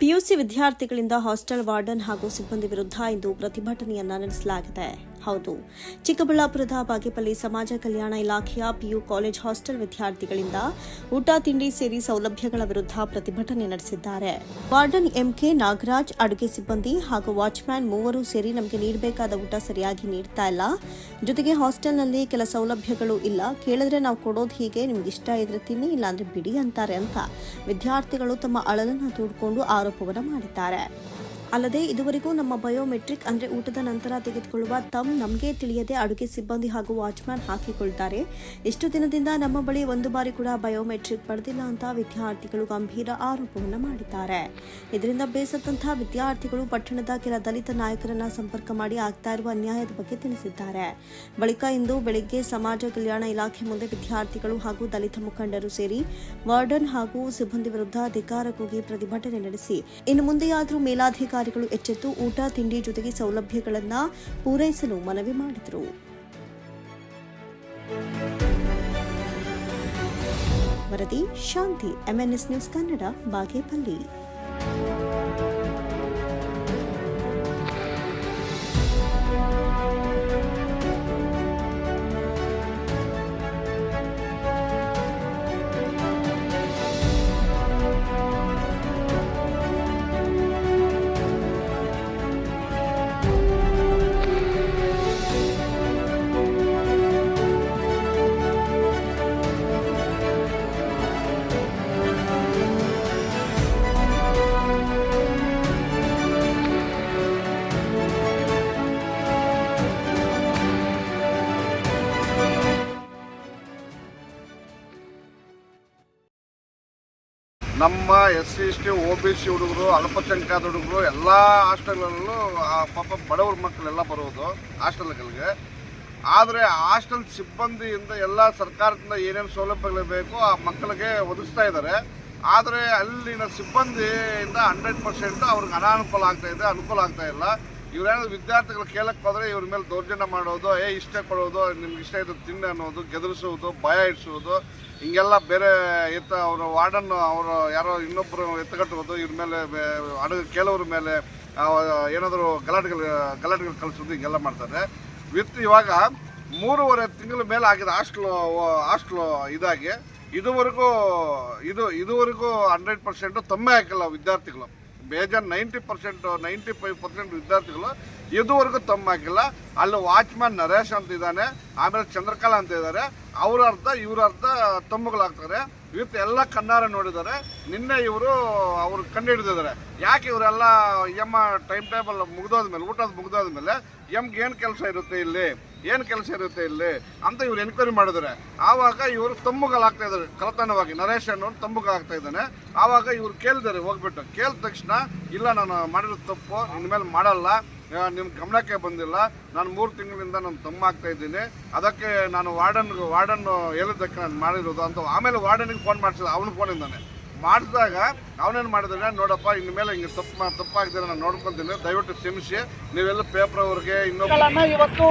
PUC ವಿದ್ಯಾರ್ಥಿಗಳಿಂದ hostel warden ಹಾಗೂ ಸಿಬ್ಬಂದಿ ವಿರುದ್ಧ ಇಂದು ಪ್ರತಿಭಟನೆಯನ್ನ ನಡೆಸಲಾಗಿದೆ. ಹೌದು. ಚಿಕ್ಕಬಳ್ಳಾಪುರದ ಬಾಗೇಪಲ್ಲಿ ಸಮಾಜ ಕಲ್ಯಾಣ ಇಲಾಖೆಯ ಪಿಯು ಕಾಲೇಜ್ ಹಾಸ್ಟೆಲ್ ವಿದ್ಯಾರ್ಥಿಗಳಿಂದ ಊಟ, ತಿಂಡಿ ಸೇರಿ ಸೌಲಭ್ಯಗಳ ವಿರುದ್ಧ ಪ್ರತಿಭಟನೆ ನಡೆಸಿದ್ದಾರೆ. ವಾರ್ಡನ್ ಎಂಕೆ ನಾಗರಾಜ್, ಅಡುಗೆ ಸಿಬ್ಬಂದಿ ಹಾಗೂ ವಾಚ್ಮ್ಯಾನ್ ಮೂವರು ಸೇರಿ ನಮಗೆ ನೀಡಬೇಕಾದ ಊಟ ಸರಿಯಾಗಿ ನೀಡ್ತಾ ಇಲ್ಲ. ಜೊತೆಗೆ ಹಾಸ್ಟೆಲ್ನಲ್ಲಿ ಕೆಲ ಸೌಲಭ್ಯಗಳು ಇಲ್ಲ. ಕೇಳಿದ್ರೆ ನಾವು ಕೊಡೋದು ಹೀಗೆ, ನಿಮ್ಗೆ ಇಷ್ಟ ಇದ್ರೆ ತಿನ್ನಿ, ಇಲ್ಲಾಂದ್ರೆ ಬಿಡಿ ಅಂತಾರೆ ಅಂತ ವಿದ್ಯಾರ್ಥಿಗಳು ತಮ್ಮ ಅಳಲನ್ನು ತೋಡ್ಕೊಂಡು ಆರೋಪವನ್ನು ಮಾಡಿದ್ದಾರೆ. ಅಲ್ಲದೆ ಇದುವರೆಗೂ ನಮ್ಮ ಬಯೋಮೆಟ್ರಿಕ್ ಅಂದ್ರೆ ಊಟದ ನಂತರ ತೆಗೆದುಕೊಳ್ಳುವ ತಮ್ ನಮಗೆ ತಿಳಿಯದೆ ಅಡುಗೆ ಸಿಬ್ಬಂದಿ ಹಾಗೂ ವಾಚ್ಮ್ಯಾನ್ ಹಾಕಿಕೊಳ್ತಾರೆ. ಇಷ್ಟು ದಿನದಿಂದ ನಮ್ಮ ಬಳಿ ಒಂದು ಬಾರಿ ಕೂಡ ಬಯೋಮೆಟ್ರಿಕ್ ಪಡೆದಿಲ್ಲ ಅಂತ ವಿದ್ಯಾರ್ಥಿಗಳು ಗಂಭೀರ ಆರೋಪವನ್ನು ಮಾಡಿದ್ದಾರೆ. ಇದರಿಂದ ಬೇಸತ್ತಂತಹ ವಿದ್ಯಾರ್ಥಿಗಳು ಪಟ್ಟಣದ ಕೆಲ ದಲಿತ ನಾಯಕರನ್ನ ಸಂಪರ್ಕ ಮಾಡಿ ಆಗ್ತಾ ಇರುವ ಅನ್ಯಾಯದ ಬಗ್ಗೆ ತಿಳಿಸಿದ್ದಾರೆ. ಬಳಿಕ ಇಂದು ಬೆಳಿಗ್ಗೆ ಸಮಾಜ ಕಲ್ಯಾಣ ಇಲಾಖೆ ಮುಂದೆ ವಿದ್ಯಾರ್ಥಿಗಳು ಹಾಗೂ ದಲಿತ ಮುಖಂಡರು ಸೇರಿ ವಾರ್ಡನ್ ಹಾಗೂ ಸಿಬ್ಬಂದಿ ವಿರುದ್ಧ ಅಧಿಕಾರ ಕೂಗಿ ಪ್ರತಿಭಟನೆ ನಡೆಸಿ. ಇನ್ನು ಮುಂದೆಯಾದರೂ ಮೇಲಾಧಿಕಾರಿಗಳು ಎಚ್ಚೆತ್ತು ಊಟ, ತಿಂಡಿ ಜೊತೆಗೆ ಸೌಲಭ್ಯಗಳನ್ನು ಪೂರೈಸಲು ಮನವಿ ಮಾಡಿದರು. ವರದಿ, ಶಾಂತಿ ಎಂಎನ್ಎಸ್ ನ್ಯೂಸ್ ಕನ್ನಡ, ಬಾಗೇಪಲ್ಲಿ. ನಮ್ಮ S C, S T O B, C ಹುಡುಗರು ಅಲ್ಪಸಂಖ್ಯಾತ ಹುಡುಗರು ಎಲ್ಲ ಹಾಸ್ಟೆಲ್ಗಳಲ್ಲೂ ಪಾಪ ಬಡವ್ರ ಮಕ್ಕಳೆಲ್ಲ ಬರೋದು ಹಾಸ್ಟೆಲ್ಗಳಿಗೆ. ಆದರೆ ಹಾಸ್ಟೆಲ್ ಸಿಬ್ಬಂದಿಯಿಂದ ಎಲ್ಲ ಸರ್ಕಾರದಿಂದ ಏನೇನು ಸೌಲಭ್ಯಗಳು ಬೇಕು ಆ ಮಕ್ಕಳಿಗೆ ಒದಗಿಸ್ತಾ ಇದ್ದಾರೆ. ಆದರೆ ಅಲ್ಲಿನ ಸಿಬ್ಬಂದಿಯಿಂದ ಹಂಡ್ರೆಡ್ ಪರ್ಸೆಂಟ್ ಅವ್ರಿಗೆ ಅನಾನುಕೂಲ ಆಗ್ತಾ ಇದೆ, ಅನುಕೂಲ ಆಗ್ತಾ ಇಲ್ಲ. ಇವ್ರೇನಾದ್ರು ವಿದ್ಯಾರ್ಥಿಗಳು ಕೇಳಕ್ಕೆ ಹೋದ್ರೆ ಇವ್ರ ಮೇಲೆ ದೌರ್ಜನ್ಯ ಮಾಡೋದು, ಏ, ಇಷ್ಟ ಕೊಡೋದು, ನಿಮ್ಗೆ ಇಷ್ಟ ಇದ್ದು ತಿನ್ನ ಅನ್ನೋದು ಗೆದರಿಸೋದು ಭಯ ಇಡಿಸೋದು ಹಿಂಗೆಲ್ಲ ಬೇರೆ ಎತ್ತ ಅವರು ವಾರ್ಡನ್ನು ಅವರು ಯಾರೋ ಇನ್ನೊಬ್ಬರು ಎತ್ತಗಟ್ಟುವುದು, ಇವ್ರ ಮೇಲೆ ಅಡುಗೆ ಕೆಲವ್ರ ಮೇಲೆ ಏನಾದರೂ ಗಲಾಟೆಗಳು ಗಲಾಟೆಗಳು ಕಳಿಸೋದು ಹಿಂಗೆಲ್ಲ ಮಾಡ್ತಾರೆ. ವಿತ್ ಇವಾಗ ಮೂರುವರೆ ತಿಂಗಳ ಮೇಲೆ ಆಗಿದೆ ಹಾಸ್ಟ್ಲು ಹಾಸ್ಟ್ಲು ಇದಾಗಿ, ಇದುವರೆಗೂ, ಇದು, ಇದುವರೆಗೂ ಹಂಡ್ರೆಡ್ ಪರ್ಸೆಂಟು ತೊಂಬೆ ಹಾಕಿಲ್ಲ ವಿದ್ಯಾರ್ಥಿಗಳು. ಬೇಜಾನ್ ninety percent, ninety five percent ವಿದ್ಯಾರ್ಥಿಗಳು ಇದುವರೆಗೂ ತಮ್ಮ ಹಾಕಿಲ್ಲ. ಅಲ್ಲಿ ವಾಚ್ಮ್ಯಾನ್ ನರೇಶ್ ಅಂತ ಇದ್ದಾನೆ, ಆಮೇಲೆ ಚಂದ್ರಕಲಾ ಅಂತ ಇದ್ದಾರೆ. ಅವ್ರ ಅರ್ಧ, ಇವ್ರ ಅರ್ಧ ತಮ್ಮಗಳಾಗ್ತಾರೆ. ಇವತ್ತು ಎಲ್ಲ ಕಣ್ಣಾರ ನೋಡಿದ್ದಾರೆ. ನಿನ್ನೆ ಇವರು ಅವ್ರು ಕಂಡು ಹಿಡಿದಿದ್ದಾರೆ ಯಾಕೆ ಇವರೆಲ್ಲ ಎಮ್ಮ ಟೈಮ್ ಟೇಬಲ್ ಮುಗ್ದೋದ್ಮೇಲೆ, ಊಟದ ಮುಗ್ದೋದ್ಮೇಲೆ, ಎಮ್ಗೆ ಏನು ಕೆಲಸ ಇರುತ್ತೆ ಇಲ್ಲಿ? ಏನು ಕೆಲಸ ಇರುತ್ತೆ ಇಲ್ಲಿ ಅಂತ ಇವ್ರು ಎನ್ಕ್ವೈರಿ ಮಾಡಿದ್ರೆ. ಆವಾಗ ಇವರು ತಮ್ಮುಗಳಾಗ್ತಾ ಇದ್ದಾರೆ ಕಳತನವಾಗಿ ನರೇಶ್ ಅನ್ನೋನು ತಮ್ಮುಗಳಾಗ್ತಾ ಇದ್ದಾನೆ. ಆವಾಗ ಇವ್ರು ಕೇಳಿದ್ದಾರೆ ಹೋಗ್ಬಿಟ್ಟು. ಕೇಳಿದ ತಕ್ಷಣ, ಇಲ್ಲ, ನಾನು ಮಾಡಿರೋದು ತಪ್ಪು ಇನ್ಮೇಲೆ ಮಾಡಲ್ಲ. ನಿಮ್ಮ ಗಮನಕ್ಕೆ ಬಂದಿಲ್ಲ. ನಾನು ಮೂರು ತಿಂಗಳಿಂದ ನಾನು ತಮ್ಮ ಆಗ್ತಾ ಇದ್ದೀನಿ. ಅದಕ್ಕೆ ನಾನು ವಾರ್ಡನ್ ವಾರ್ಡನ್ ಹೇಳಿದ್ದಕ್ಕೆ ನಾನು ಮಾಡಿರೋದು ಅಂತ ಆಮೇಲೆ ವಾರ್ಡನಿಗೆ ಫೋನ್ ಮಾಡಿಸಿದ ಅವನ ಫೋನಿಂದಾನೆ ಮಾಡಿದಾಗ ಅವನೇನು ಮಾಡಿದ್ರೆ ನೋಡಪ್ಪ ಇನ್ನು ಮೇಲೆ ಹಿಂಗೆ ತಪ್ಪು ತಪ್ಪಾಗ್ದಿರ ನಾನು ನೋಡ್ಕೊತೀನಿ. ದಯವಿಟ್ಟು ಕ್ಷಮಿಸಿ. ನೀವೆಲ್ಲ ಪೇಪರ್ ಅವ್ರಿಗೆ ಇನ್ನೊಬ್ಬ ಇವತ್ತು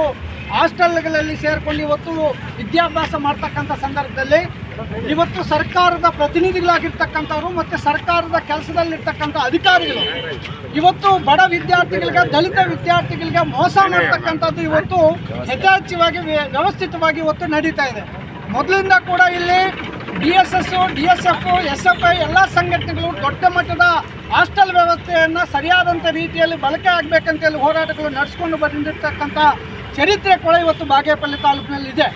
ಹಾಸ್ಟೆಲ್ಗಳಲ್ಲಿ ಸೇರ್ಕೊಂಡು ಇವತ್ತು ವಿದ್ಯಾಭ್ಯಾಸ ಮಾಡ್ತಕ್ಕಂಥ ಸಂದರ್ಭದಲ್ಲಿ ಇವತ್ತು ಸರ್ಕಾರದ ಪ್ರತಿನಿಧಿಗಳಾಗಿರ್ತಕ್ಕಂಥವ್ರು ಮತ್ತೆ ಸರ್ಕಾರದ ಕೆಲಸದಲ್ಲಿರ್ತಕ್ಕಂಥ ಅಧಿಕಾರಿಗಳು. ಇವತ್ತು ಬಡ ವಿದ್ಯಾರ್ಥಿಗಳಿಗೆ, ದಲಿತ ವಿದ್ಯಾರ್ಥಿಗಳಿಗೆ ಮೋಸ ಮಾಡ್ತಕ್ಕಂಥದ್ದು ಇವತ್ತು ಯಥೇಚ್ಛವಾಗಿ ವ್ಯ- ವ್ಯವಸ್ಥಿತವಾಗಿ ಇವತ್ತು ನಡೀತಾ ಇದೆ. ಮೊದಲಿಂದ ಕೂಡ ಇಲ್ಲಿ D S S, D S F S F I ಎಲ್ಲ ಸಂಘಟನೆಗಳು ದೊಡ್ಡ ಮಟ್ಟದ ಹಾಸ್ಟೆಲ್ ವ್ಯವಸ್ಥೆಯನ್ನು ಸರಿಯಾದಂಥ ರೀತಿಯಲ್ಲಿ ಬಳಕೆ ಆಗಬೇಕಂತೇಳಿ ಹೋರಾಟಗಳು ನಡೆಸ್ಕೊಂಡು ಬಂದಿರ್ತಕ್ಕಂಥ ಚರಿತ್ರೆ ಕೂಡ ಇವತ್ತು ಬಾಗೇಪಲ್ಲಿ ತಾಲೂಕಿನಲ್ಲಿದೆ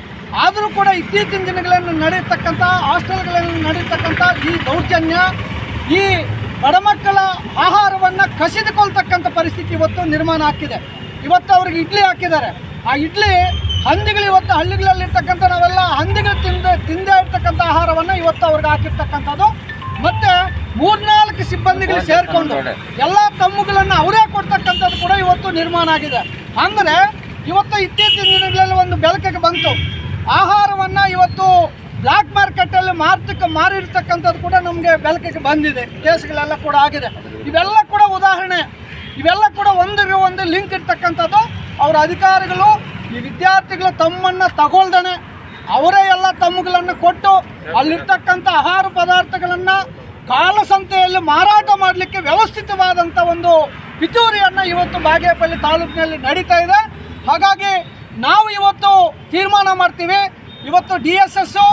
ಆದರೂ ಕೂಡ ಇತ್ತೀಚಿನ ದಿನಗಳನ್ನು ನಡೆಯತಕ್ಕಂಥ ಹಾಸ್ಟೆಲ್ಗಳಲ್ಲಿ ನಡೀತಕ್ಕಂಥ ಈ ದೌರ್ಜನ್ಯ, ಈ ಬಡಮಕ್ಕಳ ಆಹಾರವನ್ನು ಕಸಿದುಕೊಳ್ತಕ್ಕಂಥ ಪರಿಸ್ಥಿತಿ ಇವತ್ತು ನಿರ್ಮಾಣ ಆಗ್ತಿದೆ. ಇವತ್ತು ಅವ್ರಿಗೆ ಇಡ್ಲಿ ಹಾಕಿದ್ದಾರೆ. ಆ ಇಡ್ಲಿ ಹಂದಿಗಳು ಇವತ್ತು ಹಳ್ಳಿಗಳಲ್ಲಿರ್ತಕ್ಕಂಥ ನಾವೆಲ್ಲ ಹಂದಿಗಳು ತಿಂದ ತಿಂದೇ ಆಹಾರವನ್ನು ಇವತ್ತು ಅವ್ರಿಗೆ ಹಾಕಿರ್ತಕ್ಕಂಥದ್ದು. ಮತ್ತೆ ಮೂರ್ನಾಲ್ಕು ಸಿಬ್ಬಂದಿಗಳು ಸೇರ್ಕೊಂಡು ಎಲ್ಲ ತಮ್ಮುಗಳನ್ನು ಅವರೇ ಕೊಡ್ತಕ್ಕಂಥದ್ದು ಕೂಡ ಇವತ್ತು ನಿರ್ಮಾಣ ಆಗಿದೆ. ಅಂದರೆ ಇವತ್ತು ಇತ್ತೀಚಿನ ದಿನಗಳಲ್ಲಿ ಒಂದು ಬೆಳಕಿಗೆ ಬಂತು. ಆಹಾರವನ್ನು ಇವತ್ತು ಬ್ಲ್ಯಾಕ್ ಮಾರ್ಕೆಟಲ್ಲಿ ಮಾರ್ತಕ್ಕೆ ಮಾರಿರ್ತಕ್ಕಂಥದ್ದು ಕೂಡ ನಮಗೆ ಬೆಳಕಿಗೆ ಬಂದಿದೆ. ಕೇಸ್ಗಳೆಲ್ಲ ಕೂಡ ಆಗಿದೆ. ಇವೆಲ್ಲ ಕೂಡ ಉದಾಹರಣೆ. ಇವೆಲ್ಲ ಕೂಡ ಒಂದಿಗೆ ಒಂದು ಲಿಂಕ್ ಇರ್ತಕ್ಕಂಥದ್ದು. ಅವರ ಅಧಿಕಾರಿಗಳು ಈ ವಿದ್ಯಾರ್ಥಿಗಳು ತಮ್ಮನ್ನು ತಗೊಳ್ದನೆ. ಅವರೇ ಎಲ್ಲ ತಮ್ಮಗಳನ್ನು ಕೊಟ್ಟು ಅಲ್ಲಿರ್ತಕ್ಕಂಥ ಆಹಾರ ಪದಾರ್ಥಗಳನ್ನು ಕಾಲಸಂತೆಯಲ್ಲಿ ಮಾರಾಟ ಮಾಡಲಿಕ್ಕೆ ವ್ಯವಸ್ಥಿತವಾದಂಥ ಒಂದು ಪಿತೂರಿಯನ್ನು ಇವತ್ತು ಬಾಗೇಪಲ್ಲಿ ತಾಲೂಕಿನಲ್ಲಿ ನಡೀತಾ ಇದೆ. ಹಾಗಾಗಿ ನಾವು ಇವತ್ತು ತೀರ್ಮಾನ ಮಾಡ್ತೀವಿ. ಇವತ್ತು ಡಿ ಎಸ್ ಎಸ್ಸು